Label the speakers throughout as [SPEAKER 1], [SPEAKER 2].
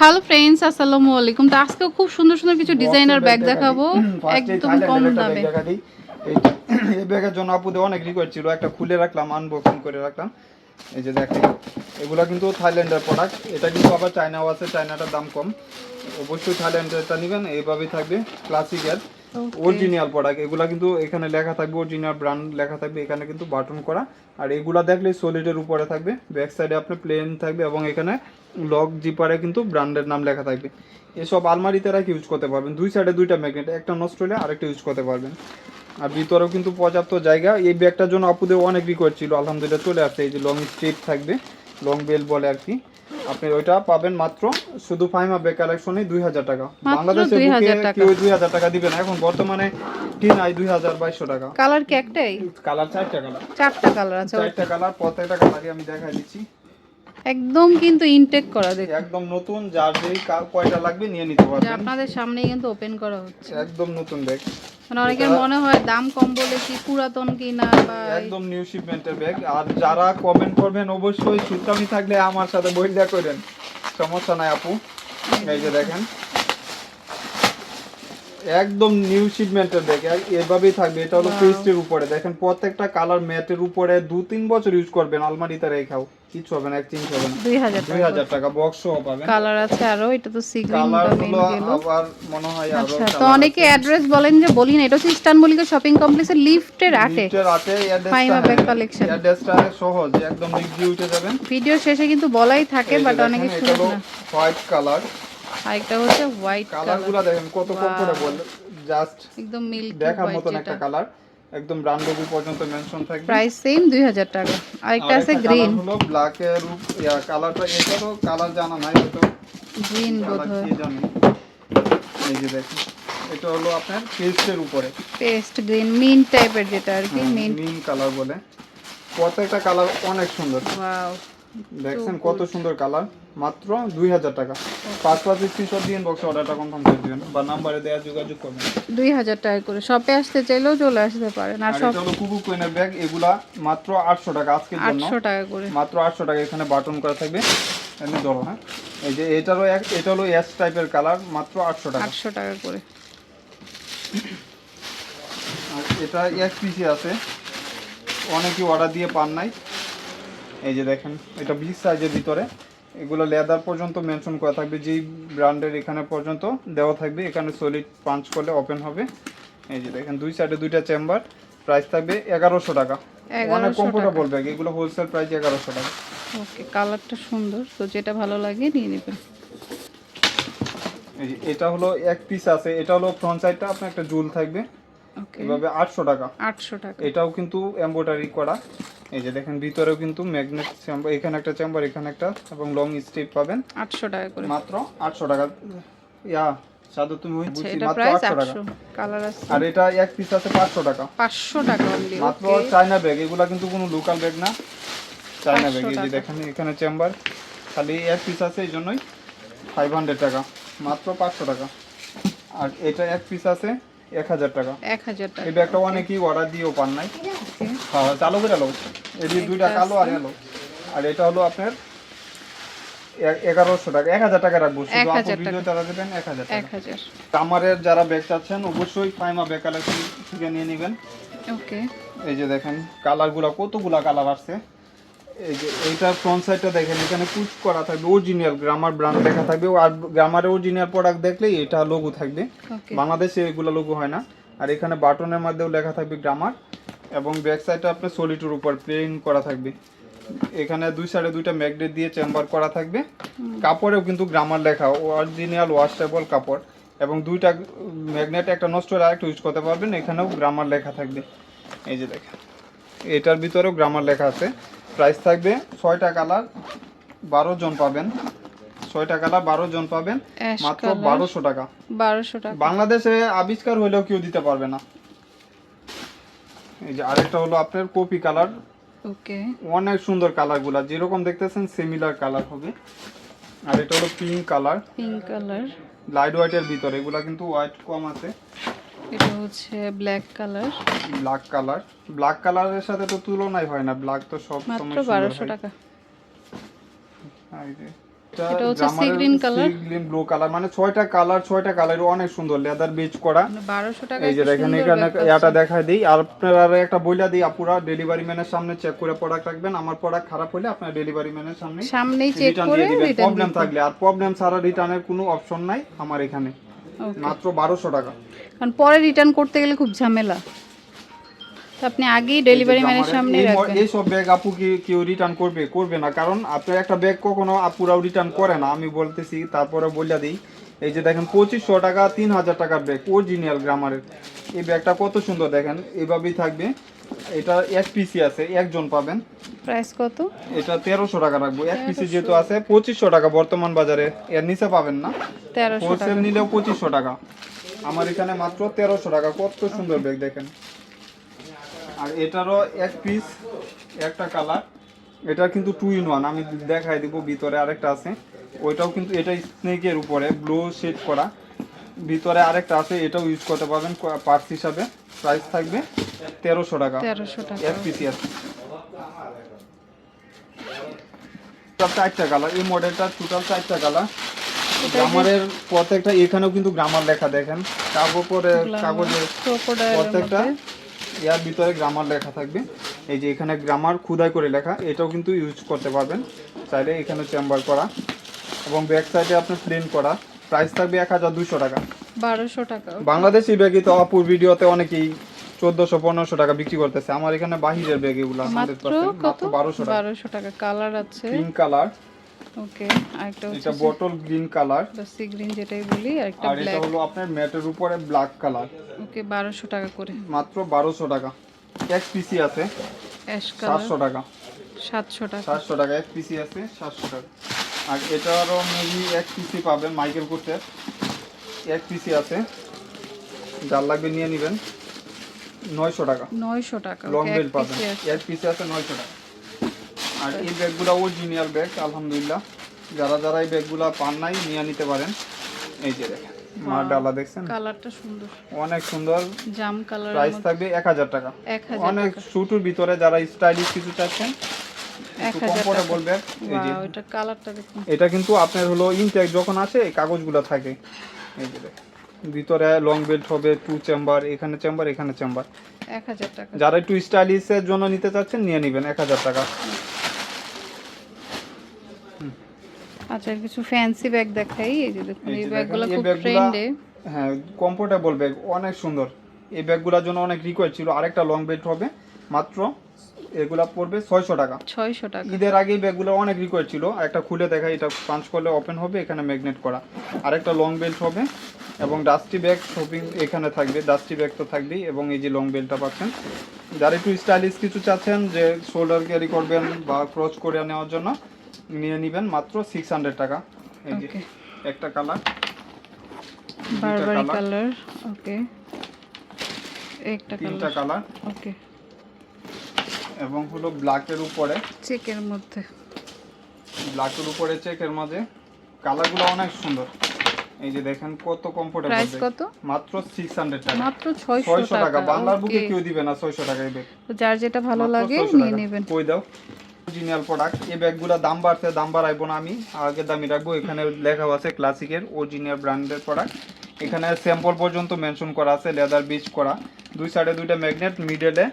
[SPEAKER 1] Hello friends আসসালামু আলাইকুম। তো আজকে খুব সুন্দর সুন্দর কিছু ডিজাইনার ব্যাগ দেখাবো। একদম কম দামে।
[SPEAKER 2] এই ব্যাগের জন্য আপুদের অনেক রিকোয়েস্ট ছিল। একটা খুলে রাখলাম আনবক্সিং করে রাখলাম। এই যে দেখেন এগুলো কিন্তু থাইল্যান্ডের প্রোডাক্ট এটা কিন্তু আবার চায়নাও আছে চায়নাটার দাম কম। অবশ্যই থাইল্যান্ডেরটা নেবেন এইভাবেই থাকবে। ক্লাসিকের অরিজিনাল প্রোডাক্ট এগুলা কিন্তু এখানে লেখা থাকবে অরিজিনাল ব্র্যান্ড লেখা থাকবে, এখানে কিন্তু বাটন করা। আর এগুলা দেখলে সলিডের উপরে থাকবে ব্যাক সাইডে আপনার প্লেন থাকবে এবং এখানে লক জিপারে কিন্তু ব্র্যান্ডের নাম লেখা থাকবে। এসব আলমারিতে রাখি ইউজ করতে পারবেন। দুই সাইডে দুইটা ম্যাগনেট একটা নষ্ট হলে আরেকটা ইউজ করতে পারবেন। আর ভিতরেও কিন্তু পর্যাপ্ত জায়গা। এই ব্যাগটার জন্য আপুদের অনেক রিকোয়েস্ট ছিল, আলহামদুলিল্লাহ চলে আসছে। এই যে লং স্ট্রিপ থাকবে লং বেল বলে আর কি। আপনি ওইটা পাবেন মাত্র শুধু ফাইমা বে কালেকশনে দুই হাজার টাকা। বাংলাদেশে কেউ দুই হাজার টাকা দিবে না। এখন বর্তমানে টিন আই দুই হাজার বাইশশো টাকা।
[SPEAKER 1] কালার কি একটাই?
[SPEAKER 2] কালার চারটা কালার।
[SPEAKER 1] চারটা কালার আছে
[SPEAKER 2] চারটা কালার প্রত্যেকটা কালারই আমি দেখাই দিচ্ছি।
[SPEAKER 1] একদম কিন্তু ইনটেক করা দেখ
[SPEAKER 2] একদম নতুন যার যেই কয়টা লাগবে নিয়ে নিতে
[SPEAKER 1] যে
[SPEAKER 2] পারবেন।
[SPEAKER 1] আপনাদের সামনেই কিন্তু ওপেন করা হচ্ছে।
[SPEAKER 2] একদম নতুন ব্যাগ
[SPEAKER 1] মানে অনেকের মনে হয় দাম কম বলে কি পুরাতন কি না বা
[SPEAKER 2] একদম নিউ শিপমেন্টের ব্যাগ আর যারা কমেন্ট করবেন অবশ্যই সুতামি থাকলে আমার সাথে বইলা করেন। সমস্যা নাই আপু। এই যে দেখেন। একদম নিউ শিপমেন্টের ব্যাগ এভাবেই থাকবে এটা হলো পেস্টের উপরে। দেখেন প্রত্যেকটা কালার ম্যাটের উপরে দু তিন বছর ইউজ করবেন আলমারিতে রেখাও। কিছু হবে না এক চেঞ্জ হবে না।
[SPEAKER 1] দুই হাজার
[SPEAKER 2] দুই হাজার টাকা বক্স পাবেন।
[SPEAKER 1] কালার আছে আরও এটা তো সি গ্রিন কালারগুলো।
[SPEAKER 2] আবার মনে হয় আরও
[SPEAKER 1] আচ্ছা তো অনেকে অ্যাড্রেস বলেন যে বলি না এটা হচ্ছে ইস্টানবুলিকা শপিং কমপ্লেক্সের লিফটের আটে
[SPEAKER 2] লিফটের আটে
[SPEAKER 1] ফাইমা ব্যাগ কালেকশন
[SPEAKER 2] অ্যাড্রেসটা সহজ একদম লিফট দিয়ে উঠে যাবেন।
[SPEAKER 1] ভিডিও শেষে কিন্তু বলাই থাকে বাট অনেকে শুনে না।
[SPEAKER 2] হোয়াইট কালার
[SPEAKER 1] আরেকটা হচ্ছে হোয়াইট
[SPEAKER 2] কালার কালারগুলা দেখেন কত কমফোর্টেবল জাস্ট
[SPEAKER 1] একদম মিল্ক
[SPEAKER 2] দেখার মতন একটা কালার একদম ব্র্যান্ড পর্যন্ত মেনশন থাকবে।
[SPEAKER 1] প্রাইস সেম দুই হাজার টাকা। আরেকটা আছে গ্রিন
[SPEAKER 2] হলো ব্ল্যাক এর ইয়া কালারটা এটারও কালার জানা নাই হয়তো।
[SPEAKER 1] গ্রিন বোধ
[SPEAKER 2] কালার
[SPEAKER 1] হয়
[SPEAKER 2] কি জানি। এই যে দেখেন এটা হলো আপনার পেস্টের উপরে।
[SPEAKER 1] পেস্ট গ্রিন মিন টাইপের যেটা আর কি মিন
[SPEAKER 2] মিন কালার বলে। প্রত্যেকটা কালার অনেক সুন্দর।
[SPEAKER 1] ওয়াও
[SPEAKER 2] দেখছেন কত সুন্দর কালার মাত্র দুই হাজার টাকা। পাঁচ পাঁচ স্ক্রিনশট দিয়ে বক্সে অর্ডারটা কনফার্ম করে দিবেন বা নাম্বারে দেওয়া যোগাযোগ করবেন।
[SPEAKER 1] দুই হাজার টাকা করে। শপে আসতে চাইলেও চলে আসতে পারেন। আর সব
[SPEAKER 2] হলো কুকু কোয়েনের ব্যাগ এগুলা মাত্র আটশো টাকা আজকের জন্য।
[SPEAKER 1] আটশো টাকা করে।
[SPEAKER 2] মাত্র আটশো টাকা এখানে বাটন করা থাকবে। এমনি ধরো হ্যাঁ? এই যে এটারও এক এটা হলো এস টাইপের কালার মাত্র আটশো টাকা।
[SPEAKER 1] আটশো টাকা করে।
[SPEAKER 2] আর এটা এক পিসি আছে। অনেকে অর্ডার দিয়ে পান নাই। এই যে দেখেন এটা বিশ সাইজের ভিতরে। এগুলো লেদার পর্যন্ত মেনশন করা থাকবে। যেই ব্র্যান্ডের এখানে পর্যন্ত দেওয়া থাকবে এখানে সলিড পাঞ্চ করলে ওপেন হবে। এই যে দেখেন দুই সাইডে দুইটা চেম্বার প্রাইস থাকবে এগারোশো টাকা। অনেক
[SPEAKER 1] 1100
[SPEAKER 2] কমফোর্টেবল ব্যাগ এগুলো হোলসেল প্রাইস এগারোশো টাকা।
[SPEAKER 1] ওকে কালারটা সুন্দর। তো যেটা ভালো লাগে নিয়ে নেবেন।
[SPEAKER 2] এটা হলো এক পিস আছে এটা হলো ফ্রন্ট সাইডটা আপনার একটা জুল থাকবে। এভাবে আটশো টাকা।
[SPEAKER 1] আটশো টাকা।
[SPEAKER 2] এটাও কিন্তু এমব্রয়ডারি করা। এই যে দেখেন ভিতরেও কিন্তু ম্যাগনেট চেম্বার এখানে একটা চেম্বার এখানে একটা এবং লং স্ট্রিপ পাবেন।
[SPEAKER 1] আটশো টাকা করে।
[SPEAKER 2] মাত্র আটশো টাকা। ইয়া সাধু তুমি ওই
[SPEAKER 1] আচ্ছা
[SPEAKER 2] মাত্র
[SPEAKER 1] প্রাইস
[SPEAKER 2] আটশো টাকা
[SPEAKER 1] আটশো। কালার আছে।
[SPEAKER 2] আর এটা এক পিস আছে পাঁচশো টাকা।
[SPEAKER 1] পাঁচশো টাকা অনলি
[SPEAKER 2] মাত্র চায়না ব্যাগ এগুলা কিন্তু কোনো লোকাল ব্যাগ না। চায়না ব্যাগ এই যে দেখেন এখানে চেম্বার খালি এক পিস আছে এই জন্যই ফাইভ হান্ড্রেড টাকা। মাত্র পাঁচশো টাকা। আর এটা এক পিস আছে এক হাজার টাকা।
[SPEAKER 1] এক হাজার টাকা।
[SPEAKER 2] এই ব্যাগটা অনেকেই অর্ডার দিয়েও পান নাই।
[SPEAKER 1] ওকে
[SPEAKER 2] হ্যাঁ চালু করে এলো এই যে দুইটা কালো আর এলো আর এটা হলো আপনার এগারোশো টাকা। এক হাজার টাকা রাখব। শুধু
[SPEAKER 1] 1000
[SPEAKER 2] আপু ভিডিও তারা দেবেন এক হাজার টাকা। কামারের যারা ব্যাগ চাচ্ছেন অবশ্যই ফাইমা ব্যাগ কালেকশন থেকে নিয়ে নেবেন।
[SPEAKER 1] ওকে।
[SPEAKER 2] এই যে দেখেন কালারগুলা কতগুলা কালার আসছে। এই যে এইটার ফ্রন্ট সাইডটা দেখেন এখানে কুচ করা থাকবে অরিজিনাল গ্রামার ব্র্যান্ড লেখা থাকবে আর গ্রামারের অরিজিনাল প্রোডাক্ট দেখলেই এটা লোগো থাকবে। বাংলাদেশে এগুলো লোগো হয় না। আর এখানে বাটনের মধ্যেও লেখা থাকবে গ্রামার এবং ব্যাক সাইডটা আপনার সলিটুর উপর প্লেন করা থাকবে। এখানে দুই সাইডে দুইটা ম্যাগনেট দিয়ে চেম্বার করা থাকবে। কাপড়েও কিন্তু গ্রামার লেখা অরিজিনাল ওয়াশেবল কাপড় এবং দুইটা ম্যাগনেট একটা নষ্ট হলে আরেকটা ইউজ করতে পারবেন এখানেও গ্রামার লেখা থাকবে। এই যে দেখেন এটার ভিতরেও গ্রামার লেখা আছে। প্রাইস থাকবে ছয়টা কালার বারো জন পাবেন। ছয়টা কালার বারো জন পাবেন। মাত্র বারোশো টাকা।
[SPEAKER 1] বারোশো টাকা।
[SPEAKER 2] বাংলাদেশে আবিষ্কার হইলেও কেউ দিতে পারবে না। এই যে আরেকটা হলো আপনার কপি কালার
[SPEAKER 1] ওকে।
[SPEAKER 2] অনেক সুন্দর কালারগুলা যেরকম দেখতেছেন সিমিলার কালার হবে। আর এটা হলো pink colour
[SPEAKER 1] pink colour
[SPEAKER 2] light হোয়াইটের ভিতরে এগুলা কিন্তু হোয়াইট কম আছে।
[SPEAKER 1] এটা হচ্ছে black colour
[SPEAKER 2] black colour black কালারের সাথে তো তুলনাই হয় না। ব্ল্যাক তো সব
[SPEAKER 1] মাত্র
[SPEAKER 2] সময় সুন্দর
[SPEAKER 1] বারোশো
[SPEAKER 2] হয়।
[SPEAKER 1] টাকা। এটা হচ্ছে।
[SPEAKER 2] গ্রিন ব্লু কালার মানে ছয়টা কালার ছয়টা কালার অনেক সুন্দর লেদার বিচ করা।
[SPEAKER 1] মানে বারোশো টাকা
[SPEAKER 2] এই যে দেখেন এখানে এটা দেখাই দিই। আর আপনারা একটা বইলা দিই আপুরা ডেলিভারি ম্যানের সামনে চেক করে প্রোডাক্ট রাখবেন। আমার প্রোডাক্ট খারাপ হলে আপনার ডেলিভারি ম্যানের সামনে
[SPEAKER 1] সামনেই চেক করে রিটার্ন
[SPEAKER 2] প্রবলেম থাকলে। আর প্রবলেম ছাড়া রিটার্নের কোনো অপশন নাই আমার এখানে। মাত্র বারোশো টাকা।
[SPEAKER 1] কারণ পরে রিটার্ন করতে গেলে খুব ঝামেলা। তো আপনি আগেই ডেলিভারি ম্যানের সামনে
[SPEAKER 2] এই
[SPEAKER 1] রাখবেন।
[SPEAKER 2] এই সব ব্যাগ আপু কি কেউ রিটার্ন করবে? করবে না। কারণ আপনার একটা ব্যাগ কখনো আপুরাও রিটার্ন করে না। আমি বলতেছি তারপরে বলে দিই। এই যে দেখেন পঁচিশশো টাকা তিন হাজার টাকার ব্যাগ অরিজিনাল গ্রামারের এই ব্যাগটা কত সুন্দর দেখেন। এইভাবেই থাকবে। এটা এক পিসি আছে একজন পাবেন।
[SPEAKER 1] প্রাইস কত?
[SPEAKER 2] এটা তেরোশো টাকা রাখব। এক পিসি যেহেতু আছে পঁচিশশো টাকা বর্তমান বাজারে। এর নিচে পাবেন না।
[SPEAKER 1] তেরোশো টাকা।
[SPEAKER 2] হোলসেল নিলেও পঁচিশশো টাকা। আমার এখানে মাত্র তেরোশো টাকা। কত সুন্দর ব্যাগ দেখেন। আর এটারও এক পিস একটা কালার এটা কিন্তু টু ইন ওয়ান আমি দেখাই দিব ভিতরে আরেকটা আছে। ওইটাও কিন্তু এটা স্নেকের উপরে ব্লু শেড করা। ভিতরে আরেকটা আছে এটাও ইউজ করতে পারবেন পার্স হিসাবে। প্রাইস থাকবে তেরোশো টাকা।
[SPEAKER 1] তেরোশো টাকা।
[SPEAKER 2] এক পিসি আছে। চারটা কালার এই মডেলটা টোটাল চারটা কালার গ্রামারের প্রত্যেকটা এখানেও কিন্তু গ্রামার লেখা দেখেন। কাগজে কাগজে প্রত্যেকটা ইয়ার ভিতরে গ্রামার লেখা থাকবে। এই যে এখানে গ্রামার খুদাই করে লেখা এটাও কিন্তু ইউজ করতে পারবেন। চাইলে এখানে চেম্বার করা। এবং ব্যাক সাইডে আপনার প্লেন করা। প্রাইস থাকবে এক হাজার দুশো টাকা।
[SPEAKER 1] বারোশো টাকা
[SPEAKER 2] বাংলাদেশি ব্যাগই তো অপুর ভিডিওতে অনেকেই চোদ্দশো পনেরোশো টাকা বিক্রি করতেছে। আমার এখানে বাহিরের ব্যাগ এগুলো
[SPEAKER 1] মাত্র কত?
[SPEAKER 2] বারোশো টাকা।
[SPEAKER 1] বারোশো টাকা কালার আছে।
[SPEAKER 2] পিঙ্ক কালার
[SPEAKER 1] ওকে আরেকটা
[SPEAKER 2] এটা bottle green colour
[SPEAKER 1] sea green যেটাই বলি আরেকটা
[SPEAKER 2] আর এটা
[SPEAKER 1] ব্ল্যাক
[SPEAKER 2] হলো আপনার ম্যাটের উপরে ব্ল্যাক কালার
[SPEAKER 1] ওকে বারোশো টাকা করে।
[SPEAKER 2] মাত্র বারোশো টাকা। এক পিসি আছে।
[SPEAKER 1] অ্যাশ কালার
[SPEAKER 2] সাতশো টাকা।
[SPEAKER 1] সাতশো টাকা।
[SPEAKER 2] সাতশো টাকা এক পিসি আছে সাতশো টাকা। আর এটারও মেবি এক পিসি পাবেন মাইকেল কোর্সের এক পিসি আছে। যার লাগবে নিয়ে নেবেন। নয়শো টাকা।
[SPEAKER 1] নয়শো টাকা
[SPEAKER 2] লং
[SPEAKER 1] ওকে
[SPEAKER 2] বেল
[SPEAKER 1] এক
[SPEAKER 2] পাবেন। এক পিসি আছে নয়শো টাকা। আর এই ব্যাগগুলো অরিজিনাল ব্যাগ আলহামদুলিল্লাহ। যারা যারা এই ব্যাগগুলো পান নাই নিয়ে নিতে পারেন। এই যে দেখেন মার ডালা দেখছেন?
[SPEAKER 1] কালারটা সুন্দর।
[SPEAKER 2] অনেক সুন্দর।
[SPEAKER 1] জাম কালার
[SPEAKER 2] প্রাইস থাকবে এক হাজার টাকা।
[SPEAKER 1] এক হাজার
[SPEAKER 2] অনেক শুটুর ভিতরে যারা স্টাইলিশ কিছু চাচ্ছেন এই
[SPEAKER 1] এটা কালারটা দেখুন।
[SPEAKER 2] এটা কিন্তু আপনার হলো ইনটেক যখন আসে এই কাগজগুলো থাকে। এই যে ভিতরে লং বেল্ট হবে টু চেম্বার এখানে চেম্বার এখানে চেম্বার
[SPEAKER 1] টাকা।
[SPEAKER 2] যারা একটু স্টাইলিশের জন্য নিতে চাচ্ছেন নিয়ে নেবেন টাকা।
[SPEAKER 1] আচ্ছা কিছু ফ্যান্সি ব্যাগ দেখাই। এই যে দেখুন
[SPEAKER 2] এই
[SPEAKER 1] এই ব্যাগগুলো খুব ট্রেন্ডে
[SPEAKER 2] হ্যাঁ কমফোর্টেবল ব্যাগ অনেক সুন্দর। এই ব্যাগগুলোর জন্য অনেক রিকোয়েস্ট ছিল আরেকটা লং বেল্ট হবে মাত্র এগুলা পড়বে ছয়শো টাকা।
[SPEAKER 1] ছয়শো টাকা।
[SPEAKER 2] ঈদের আগে ব্যাগগুলো অনেক রিকোয়েস্ট ছিল একটা খুলে দেখা এটা পাঞ্চ করলে ওপেন হবে এখানে ম্যাগনেট করা। আরেকটা লং বেল্ট হবে এবং ডাস্টি ব্যাগ শপিং এখানে থাকবে ডাস্টি ব্যাগ তো থাকবেই এবং এই যে লং বেল্টটা পাচ্ছেন। যারা একটু স্টাইলিশ কিছু চাচ্ছেন যে শোল্ডার ক্যারি করবেন বা ক্রচ করে নেওয়ার জন্য নিয়ে নেবেন মাত্র সিক্স হান্ড্রেড টাকা। এই যে একটা কালার
[SPEAKER 1] বারবারি কালার ওকে একটা
[SPEAKER 2] তিনটা
[SPEAKER 1] কালার
[SPEAKER 2] কালার
[SPEAKER 1] ওকে
[SPEAKER 2] এবং হলো ব্ল্যাকের উপরে।
[SPEAKER 1] চেকের মধ্যে।
[SPEAKER 2] ব্ল্যাকের উপরে চেকের মাঝে। কালারগুলো অনেক সুন্দর। এই যে দেখেন কত কমফোর্টেবল
[SPEAKER 1] প্রাইস কত?
[SPEAKER 2] মাত্র সিক্স হান্ড্রেড টাকা।
[SPEAKER 1] মাত্র ছয়শো
[SPEAKER 2] ছয়শো টাকা।
[SPEAKER 1] টাকা
[SPEAKER 2] বাংলার বুকে। কেউ দিবে না ছয়শো টাকায় ব্যাগ
[SPEAKER 1] তো যার যেটা ভালো লাগে
[SPEAKER 2] 600
[SPEAKER 1] নিয়ে। নেবেন।
[SPEAKER 2] কই দাও? অরিজিনাল প্রোডাক্ট এই ব্যাগগুলো দাম বাড়ছে দাম বাড়াইবো না আমি। আগে দামি রাখব। এখানে লেখা আছে ক্লাসিকের অরিজিনাল ব্র্যান্ডের প্রোডাক্ট এখানে স্যাম্পল পর্যন্ত মেনশন করা আছে লেদার বিচ করা। দুই সাইডে দুইটা ম্যাগনেট মিডলে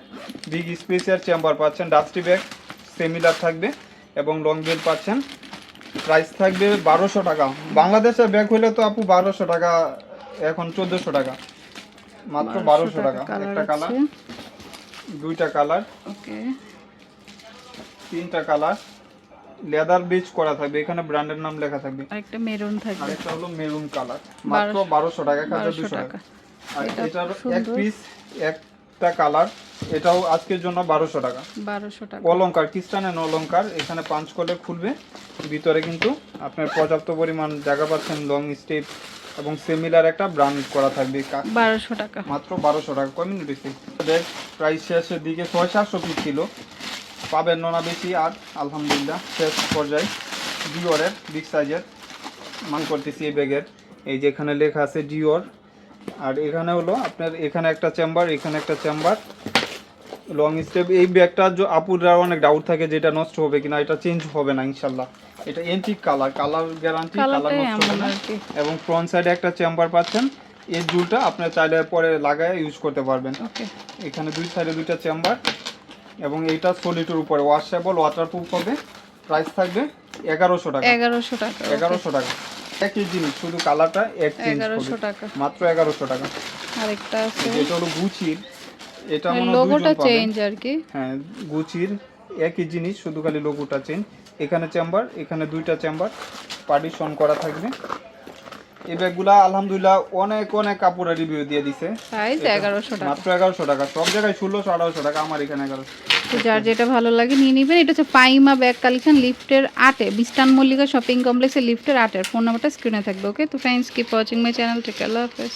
[SPEAKER 2] বিগ স্পেসিয়ার চেম্বার পাচ্ছেন ডাস্টি ব্যাগ সেমিলার থাকবে এবং লং বেল পাচ্ছেন। প্রাইস থাকবে বারোশো টাকা। বাংলাদেশের ব্যাগ হলে তো আপু বারোশো টাকা এখন চোদ্দোশো টাকা। মাত্র বারোশো টাকা একটা কালার দুইটা কালার
[SPEAKER 1] ওকে
[SPEAKER 2] তিনটা কালার লেদার বিচ করা থাকবে। এখানে ব্র্যান্ডের নাম লেখা থাকবে।
[SPEAKER 1] আরেকটা মেরুন থাকবে।
[SPEAKER 2] আরেকটা হলো মেরুন কালার মাত্র বারোশো টাকা হাজার দুশো
[SPEAKER 1] টাকা।
[SPEAKER 2] এটার এক পিস একটা কালার এটাও আজকের জন্য বারোশো টাকা।
[SPEAKER 1] বারোশো টাকা।
[SPEAKER 2] অলঙ্কার খ্রিস্টানের অলঙ্কার এখানে পাঁচ করলে খুলবে। ভিতরে কিন্তু আপনার পর্যাপ্ত পরিমাণ জায়গা পাচ্ছেন লং স্টেপ এবং সিমিলার একটা ব্র্যান্ড করা থাকবে।
[SPEAKER 1] বারোশো টাকা।
[SPEAKER 2] মাত্র বারোশো টাকা বেশি দেখ প্রাইস শেষের দিকে ছয় সাতশো পিস ছিল। পাবেন না বেশি আর আলহামদুলিল্লাহ শেষ পর্যায়ে ডিওরের বিগ সাইজের মান করতেছি এই ব্যাগের এই যে এখানে লেখা আছে ডিওর আর এখানে হলো আপনার এখানে একটা চেম্বার এখানে একটা চেম্বার লং স্টেপ এই ব্যাগটা আপুরা অনেক ডাউট থাকে যেটা নষ্ট হবে কিনা এটা চেঞ্জ হবে না ইনশাল্লাহ। এটা antique colour colour guarantee colour নষ্ট হবে না। এবং ফ্রন্ট সাইডে একটা চেম্বার পাচ্ছেন। এই জুলটা আপনার চাইলে পরে লাগায় ইউজ করতে পারবেন।
[SPEAKER 1] ওকে
[SPEAKER 2] এখানে দুই সাইডে দুইটা চেম্বার এবং এইটা সলিটের উপরে। ওয়াশেবল ওয়াটারপ্রুফ হবে। প্রাইস থাকবে এগারোশো টাকা।
[SPEAKER 1] এগারোশো টাকা
[SPEAKER 2] এগারোশো টাকা। একই জিনিস শুধু কালারটা এক চেঞ্জ
[SPEAKER 1] এগারোশো টাকা।
[SPEAKER 2] মাত্র এগারোশো টাকা।
[SPEAKER 1] আরেকটা আছে।
[SPEAKER 2] এটা হলো গুচির এটা মনে হয়
[SPEAKER 1] লোগোটা চেঞ্জ আর কি।
[SPEAKER 2] হ্যাঁ গুচির একই জিনিস শুধু খালি লোগোটা চেঞ্জ এখানে চেম্বার এখানে দুইটা চেম্বার পার্টিশন করা থাকবে। এই ব্যাগগুলা আলহামদুলিল্লাহ অনেক অনেক কাপড়ের রিভিউ দিয়ে দিছে।
[SPEAKER 1] প্রাইস এগারোশো টাকা।
[SPEAKER 2] মাত্র এগারোশো টাকা সব জায়গায় 1600 1800 টাকা আমার এখানে এগারোশো।
[SPEAKER 1] তো যার যেটা ভালো লাগে নিয়ে নেবেন এটা হচ্ছে পাইমা ব্যাগ কালেকশন লিফটের আটে বিস্তান মল্লিকা শপিং কমপ্লেক্সের লিফটের আটের। ফোন নাম্বারটা স্ক্রিনে থাকবে ওকে তো friends keep watching my channel take আল্লাহ হাফেজ।